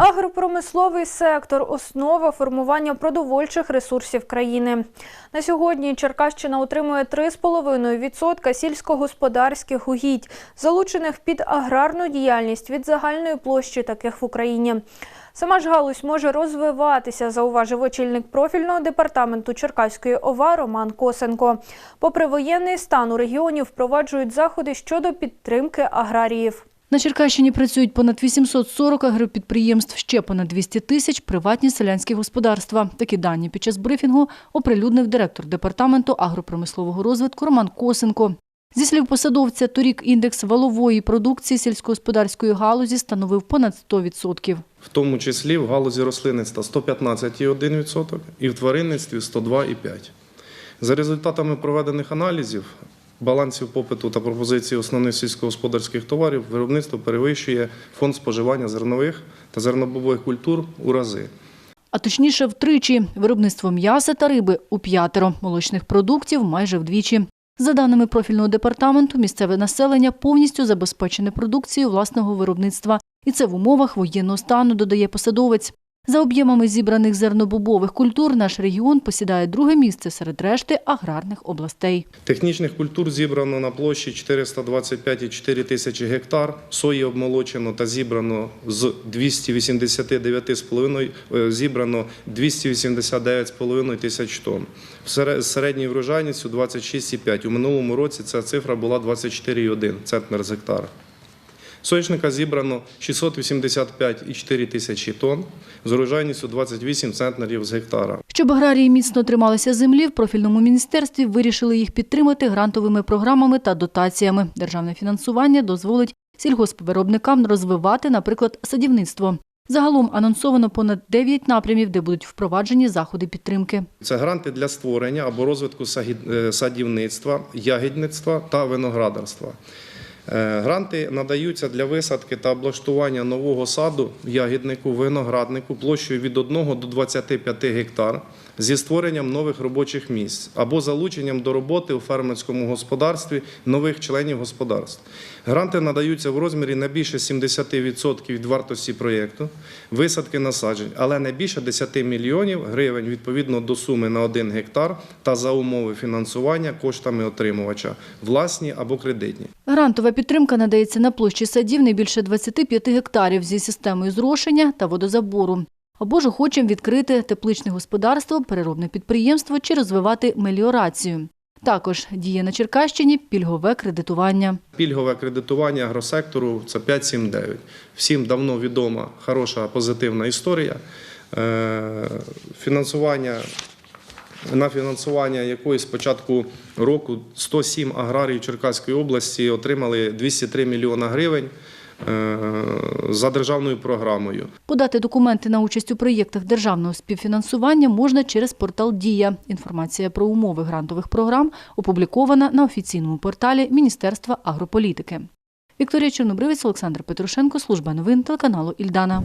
Агропромисловий сектор основа формування продовольчих ресурсів країни. На сьогодні Черкащина отримує 3,5% сільськогосподарських угідь, залучених під аграрну діяльність від загальної площі таких в Україні. Сама ж галузь може розвиватися, зауважив очільник профільного департаменту Черкаської ОВА Роман Косенко. Попри воєнний стан у регіоні впроваджують заходи щодо підтримки аграріїв. На Черкащині працюють понад 840 агропідприємств, ще понад 200 тисяч – приватні селянські господарства. Такі дані під час брифінгу оприлюднив директор департаменту агропромислового розвитку Роман Косенко. Зі слів посадовця, торік індекс валової продукції сільськогосподарської галузі становив понад 100%. в тому числі в галузі рослинництва 115,1% і в тваринництві 102,5%. За результатами проведених аналізів балансів попиту та пропозиції основних сільськогосподарських товарів виробництво перевищує фонд споживання зернових та зернобобових культур у рази. А точніше втричі – виробництво м'яса та риби – у п'ятеро, молочних продуктів – майже вдвічі. За даними профільного департаменту, місцеве населення повністю забезпечене продукцією власного виробництва. І це в умовах воєнного стану, додає посадовець. За об'ємами зібраних зернобобових культур наш регіон посідає друге місце серед решти аграрних областей. Технічних культур зібрано на площі 425,4 тисячі гектар, сої обмолочено та зібрано з 289,5, е, зібрано 289,5 тисяч тонн. В сере- з середньою врожайністю 26,5. У минулому році ця цифра була 24,1 центнер з гектара. Соняшника зібрано 685,4 тисячі тонн з урожайністю 28 центнерів з гектара. Щоб аграрії міцно трималися землі, в профільному міністерстві вирішили їх підтримати грантовими програмами та дотаціями. Державне фінансування дозволить сільгоспвиробникам розвивати, наприклад, садівництво. Загалом анонсовано понад 9 напрямів, де будуть впроваджені заходи підтримки. Це гранти для створення або розвитку е, садівництва, ягідництва та виноградарства. Е, Гранти надаються для висадки та облаштування нового саду, ягіднику, винограднику площею від 1 до 25 гектар зі створенням нових робочих місць або залученням до роботи у фермерському господарстві нових членів господарств. Гранти надаються в розмірі не більше 70% від вартості проєкту, висадки насаджень, але не більше 10 мільйонів гривень відповідно до суми на 1 гектар та за умови фінансування коштами отримувача, власні або кредитні. Грантова підтримка надається на площі садів не більше 25 гектарів зі системою зрошення та водозабору. Або ж охочим відкрити тепличне господарство, переробне підприємство чи розвивати меліорацію. Також діє на Черкащині пільгове кредитування. Пільгове кредитування агросектору це 5-7-9. Всім давно відома хороша позитивна історія. Е, Фінансування на фінансування якої з початку року 107 аграріїв Черкаської області отримали 203 мільйона гривень е, за державною програмою. Подати документи на участь у проєктах державного співфінансування можна через портал Дія. Інформація про умови грантових програм опублікована на офіційному порталі Міністерства агрополітики. Вікторія Чорнобривець, Олександр Петрушенко, служба новин телеканалу Ільдана.